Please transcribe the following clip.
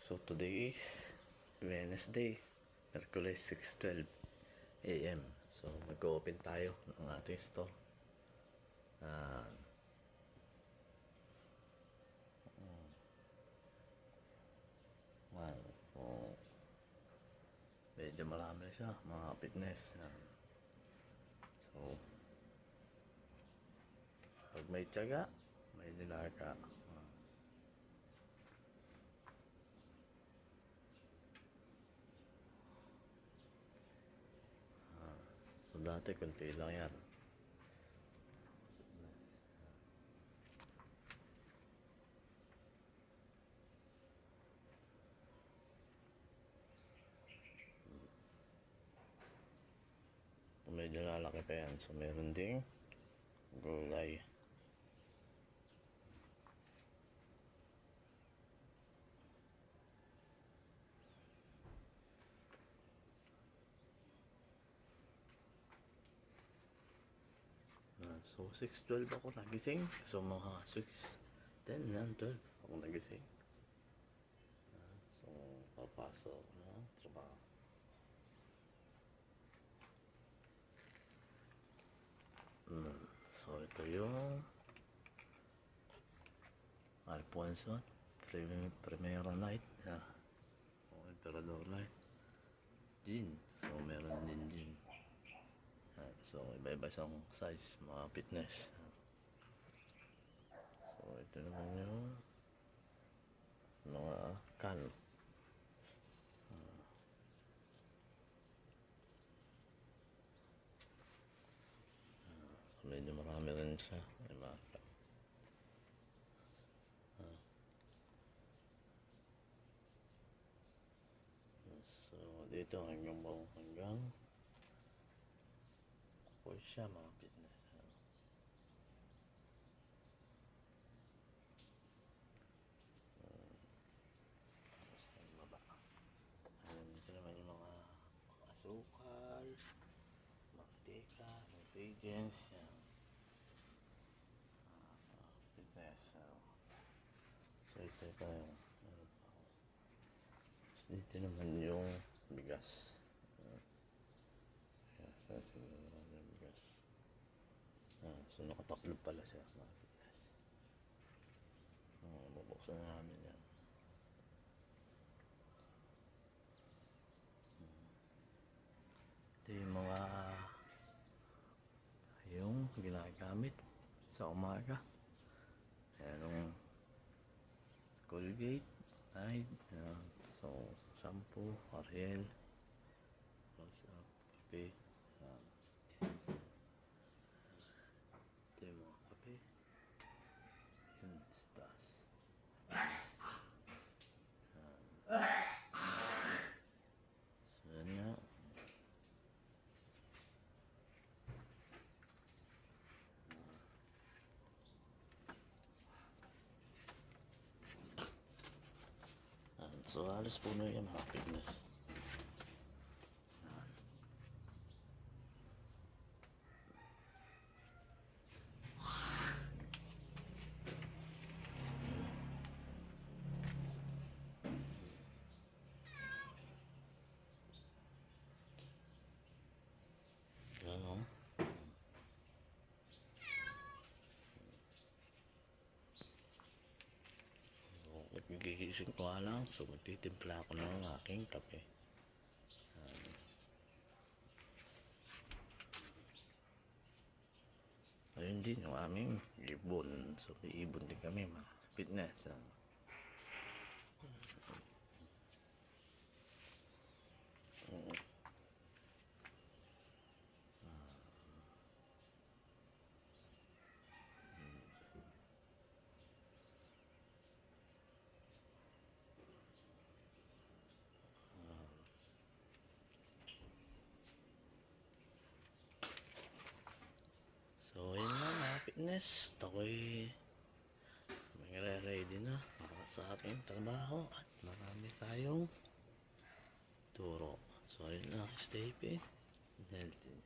So today is Wednesday, Merkulis 6.12 AM. So mag-open tayo ng ating store. Ah. Wow. Oh. Medyo marami siya, mga fitness. So, pag may tiyaga, may nilaga. Dati kunti lang yan. Medyo lalaki pa yan. So meron ding gulay. Ah, so 6.12 ako nagising. So mga 6.10 yan, 12 ako nagising. Ah, so papasok ako ng trabaho. Mm, so ito yung Alfonso Prim Primera Night yeah. o Emperador Night Gin so meron din gin Yan. So iba-iba siyang size mga fitness. So ito naman yung mga can. Medyo marami rin siya. May mga can. So, dito hanggang bang hanggang siya mga fitness. Ano. Uh, dito naman yung mga, mga asukal, mantika, ingredients, yan. Ah, mga fitness. Ano. So, ito pa yung ano pa dito naman yung bigas. Uh, Kaya sa siguro yung bigas. Ah, so nakataklo pala siya mga bigas. Ah, bubuksan namin yan. Ito yung mga yung ginagamit sa umaga. Ayan yung Colgate, Tide, uh, so shampoo, Ariel, close up, kape, um, ito yung mga kape, yun, sa taas. Yan. So, yan nga. Yan. So, halos puno yung mga fitness. Yan. Yan o. So, gigising ko lang. So, magtitimpla ako ng aking kape. Yan. Ayun din yung aming ibon. So, may ibon din kami mga fitness. Yan. Oo. So, yun fitness. Ako'y magre-ready na para sa aking trabaho at marami tayong turo. So, yun na. Stay fit. Healthy.